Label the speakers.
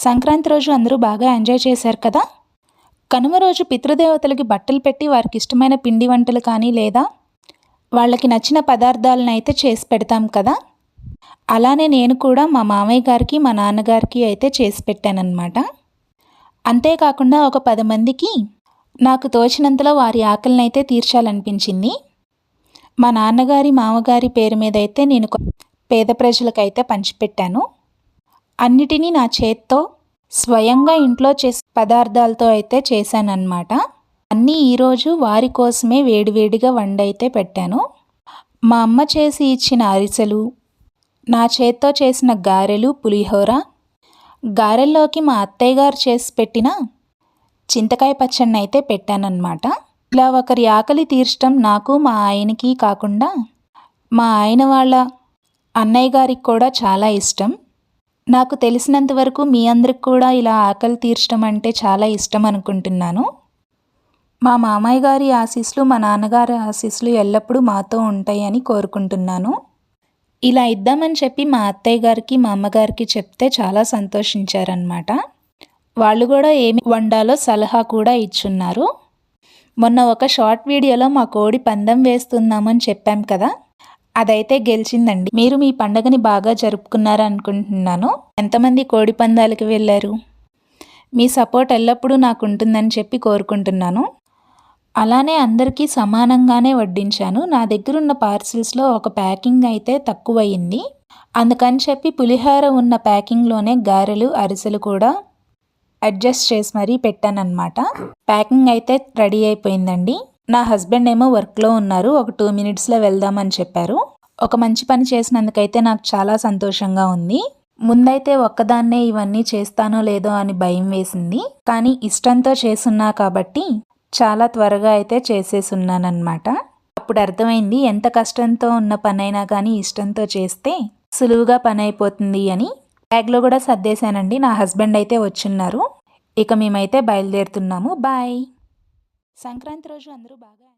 Speaker 1: సంక్రాంతి రోజు అందరూ బాగా ఎంజాయ్ చేశారు కదా? కనుమ రోజు పితృదేవతలకి బట్టలు పెట్టి వారికి ఇష్టమైన పిండి వంటలు కానీ లేదా? వాళ్ళకి నచ్చిన పదార్థాలను అయితే చేసి పెడతాం కదా? అలానే నేను కూడా మా మామయ్య గారికి మా నాన్నగారికి అయితే చేసి పెట్టానన్నమాట. అంతేకాకుండా ఒక పది మందికి నాకు తోచినంతలో వారి ఆకలిని అయితే తీర్చాలనిపించింది. మా నాన్నగారి మామగారి పేరు మీద అయితే నేను పేద ప్రజలకైతే పంచిపెట్టాను. అన్నిటినీ నా చేత్తో స్వయంగా ఇంట్లో చేసే పదార్థాలతో అయితే చేశానన్నమాట. అన్నీ ఈరోజు వారి కోసమే వేడివేడిగా వండైతే పెట్టాను. మా అమ్మ చేసి ఇచ్చిన అరిసెలు నా చేత్తో చేసిన గారెలు పులిహోర గారెల్లోకి మా అత్తయ్య గారు చేసి పెట్టిన చింతకాయ పచ్చడిని అయితే పెట్టానన్నమాట. ఇలా ఒకరి ఆకలి తీర్చడం నాకు మా ఆయనకి కాకుండా మా ఆయన వాళ్ళ అన్నయ్య గారికి కూడా చాలా ఇష్టం. నాకు తెలిసినంత వరకు మీ అందరికి కూడా ఇలా ఆకలి తీర్చడం అంటే చాలా ఇష్టం అనుకుంటున్నాను. మా మామయ్య గారి ఆశీస్సులు మా నాన్నగారి ఆశీస్సులు ఎల్లప్పుడూ మాతో ఉంటాయని కోరుకుంటున్నాను. ఇలా ఇద్దామని చెప్పి మా అత్తయ్య గారికి మా అమ్మగారికి చెప్తే చాలా సంతోషించారనమాట వాళ్ళు కూడా ఏమి వండాలో సలహా కూడా ఇచ్చున్నారు. మొన్న ఒక షార్ట్ వీడియోలో మా కోడి పందెం వేస్తున్నామని చెప్పాం కదా. అదైతే గెలిచిందండి. మీరు మీ పండగని బాగా జరుపుకున్నారు అనుకుంటున్నాను ఎంతమంది కోడి పందాలకి వెళ్ళారు? మీ సపోర్ట్ ఎల్లప్పుడూ నాకు ఉంటుందని చెప్పి కోరుకుంటున్నాను. అలానే అందరికీ సమానంగానే వడ్డించాను. నా దగ్గర ఉన్న పార్సిల్స్లో ఒక ప్యాకింగ్ అయితే తక్కువయింది. అందుకని చెప్పి పులిహోర ఉన్న ప్యాకింగ్లోనే గారెలు అరిసెలు కూడా అడ్జస్ట్ చేసి మరీ పెట్టానన్నమాట. ప్యాకింగ్ అయితే రెడీ అయిపోయిందండి. నా హస్బెండ్ ఏమో వర్క్లో ఉన్నారు. ఒక టూ మినిట్స్లో వెళ్దామని చెప్పారు. ఒక మంచి పని చేసినందుకైతే నాకు చాలా సంతోషంగా ఉంది. ముందైతే ఒక్కదాన్నే ఇవన్నీ చేస్తానో లేదో అని భయం వేసింది. కానీ ఇష్టంతో చేసున్నా కాబట్టి చాలా త్వరగా అయితే చేసేసున్నానమాట అప్పుడు అర్థమైంది ఎంత కష్టంతో ఉన్న పనైనా కానీ ఇష్టంతో చేస్తే సులువుగా పని అయిపోతుంది అని. బ్యాగ్లో కూడా సర్దేశానండి. నా హస్బెండ్ అయితే వచ్చున్నారు. ఇక మేమైతే బయలుదేరుతున్నాము. బాయ్. సంక్రాంతి రోజు అందరూ బాగా